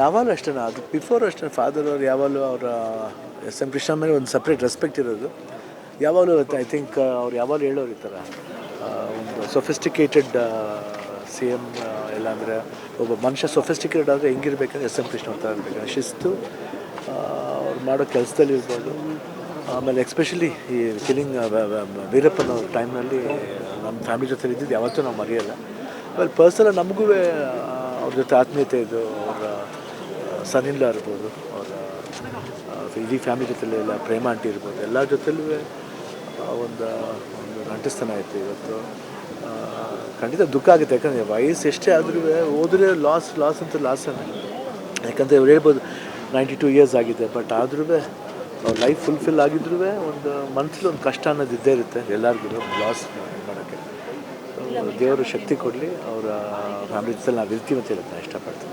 ಯಾವಾಗಲೂ ಅಷ್ಟೇ ಅದು ಬಿಫೋರ್ ಅಷ್ಟೇ ಫಾದರ್ ಅವ್ರು ಯಾವಾಗಲೂ ಅವರ, ಎಸ್ ಎಂ ಕೃಷ್ಣ ಮೇಲೆ ಒಂದು ಸಪ್ರೇಟ್ ರೆಸ್ಪೆಕ್ಟ್ ಇರೋದು. ಯಾವಾಗಲೂ ಐ ಥಿಂಕ್ ಅವ್ರು ಯಾವಾಗಲೂ ಹೇಳೋರು ಈ ಥರ. ಒಂದು ಸೊಫಿಸ್ಟಿಕೇಟೆಡ್ ಸಿ ಎಂ ಇಲ್ಲ ಅಂದರೆ ಒಬ್ಬ ಮನುಷ್ಯ ಸೊಫಿಸ್ಟಿಕೇಟೆಡ್ ಆದರೆ ಹೆಂಗಿರ್ಬೇಕಂದ್ರೆ ಎಸ್ ಎಂ ಕೃಷ್ಣ ಅಂತ ಇರಬೇಕು. ಶಿಸ್ತು ಅವ್ರು ಮಾಡೋ ಕೆಲಸದಲ್ಲಿ ಇರ್ಬೋದು. ಆಮೇಲೆ ಎಕ್ಸ್ಪೆಷಲಿ ಈ ಕಿಲಿಂಗ್ ವೀರಪ್ಪನ ಟೈಮ್ನಲ್ಲಿ ನಮ್ಮ ಫ್ಯಾಮಿಲಿ ಜೊತೆ ಇದ್ದಿದ್ದು ಯಾವತ್ತೂ ನಾವು ಮರೆಯಲ್ಲ. ಆಮೇಲೆ ಪರ್ಸನಲ್ ನಮಗೂ ಅವ್ರ ಜೊತೆ ಆತ್ಮೀಯತೆ ಇದು ಸನಿಲ್ಲ ಇರ್ಬೋದು ಅವರ ಇಡೀ ಫ್ಯಾಮಿಲಿ ಜೊತೆಲಿ ಎಲ್ಲ ಪ್ರೇಮ ಆಂಟಿ ಇರ್ಬೋದು ಎಲ್ಲ ಜೊತೆಲೂ ಒಂದು ಒಂದು ನಂಟಿಸ್ತನ ಆಯಿತು ಇವತ್ತು. ಖಂಡಿತ ದುಃಖ ಆಗುತ್ತೆ ಯಾಕಂದರೆ ವಯಸ್ಸು ಎಷ್ಟೇ ಆದ್ರೂ ಹೋದ್ರೆ ಲಾಸ್ ಲಾಸ್ ಅಂತ ಲಾಸನ್ನೇ ಯಾಕಂದರೆ ಇವ್ರು ಹೇಳ್ಬೋದು ನೈಂಟಿ ಟೂ ಇಯರ್ಸ್ ಆಗಿದೆ ಬಟ್ ಆದ್ರೂ ಅವ್ರ ಲೈಫ್ ಫುಲ್ಫಿಲ್ ಆಗಿದ್ರೂ ಒಂದು ಮನಸ್ಸಲ್ಲಿ ಒಂದು ಕಷ್ಟ ಅನ್ನೋದು ಇದ್ದೇ ಇರುತ್ತೆ ಎಲ್ಲರಿಗೂ ಲಾಸ್ ಮಾಡೋಕ್ಕೆ ದೇವರು ಶಕ್ತಿ ಕೊಡಲಿ ಅವರ ಫ್ಯಾಮಿಲಿ ಜೊತೆ ನಾವು ಇರ್ತೀವಿ ಅಂತ ಹೇಳ್ತಾ ಇಷ್ಟಪಡ್ತೀನಿ.